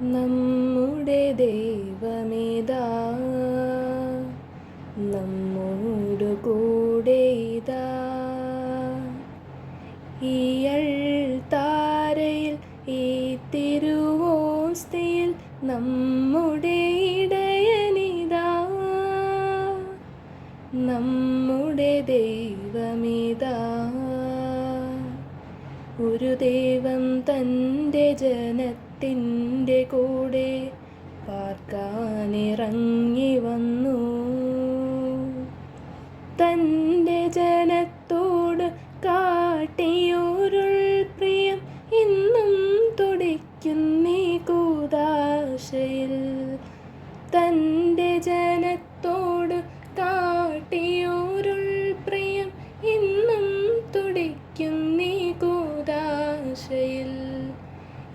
നമ്മുടെ ദൈവമേതാ? നമ്മോടു കൂടെ താരയിൽ ഈ തിരുവോസ്തിയിൽ നമ്മുടെ ഇടയനിതാ. നമ്മുടെ ദൈവമിതാ. ഒരു തന്റെ ജനത്തിന്റെ കൂടെ പാർക്കാനിറങ്ങി വന്നു. തന്റെ ജനത്തോട് കാട്ടിയൊരുൾ പ്രിയം ഇന്നും തുടിക്കുന്നീ കൂതാശയിൽ. തന്റെ ജനത്തോട്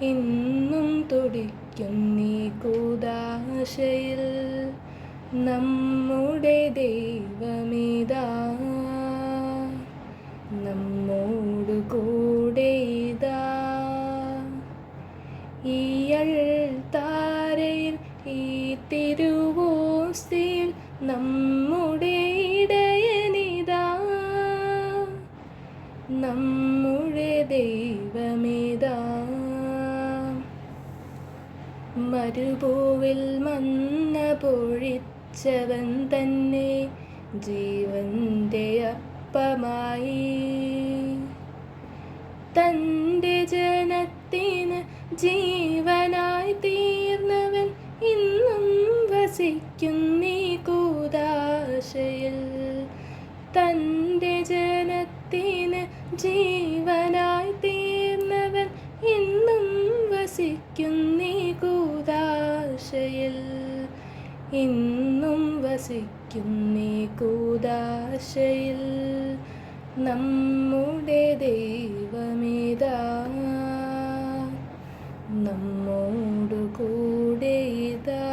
ഇന്നും തുടിക്കുന്നീ കൂതാശയിൽ. നമ്മുടെ ദൈവമിതാ? നമ്മോട് കൂടെ ഇതാ. താരയിൽ ഈ തിരുവോസ്തിയിൽ നമ്മുടെ മരുഭൂവിൽ മന്ന പൊഴിച്ചവൻ തന്നെ ജീവന്റെ അപ്പമായി. തന്റെ ജനത്തിന് ജീവനായി തീർന്നവൻ ഇന്നും വസിക്കുന്നീ കൂതാശയിൽ. തന്റെ ജനത്തിന് ജീവനായി കൂദാശയിൽ ഇന്നും വസിക്കും നീ കൂദാശയിൽ നമ്മുടെ ദൈവമിതാ? നമ്മോട് കൂടെ ഇതാ.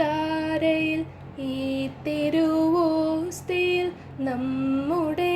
താരയിൽ ഈ തിരുവോസ്തിയിൽ നമ്മുടെ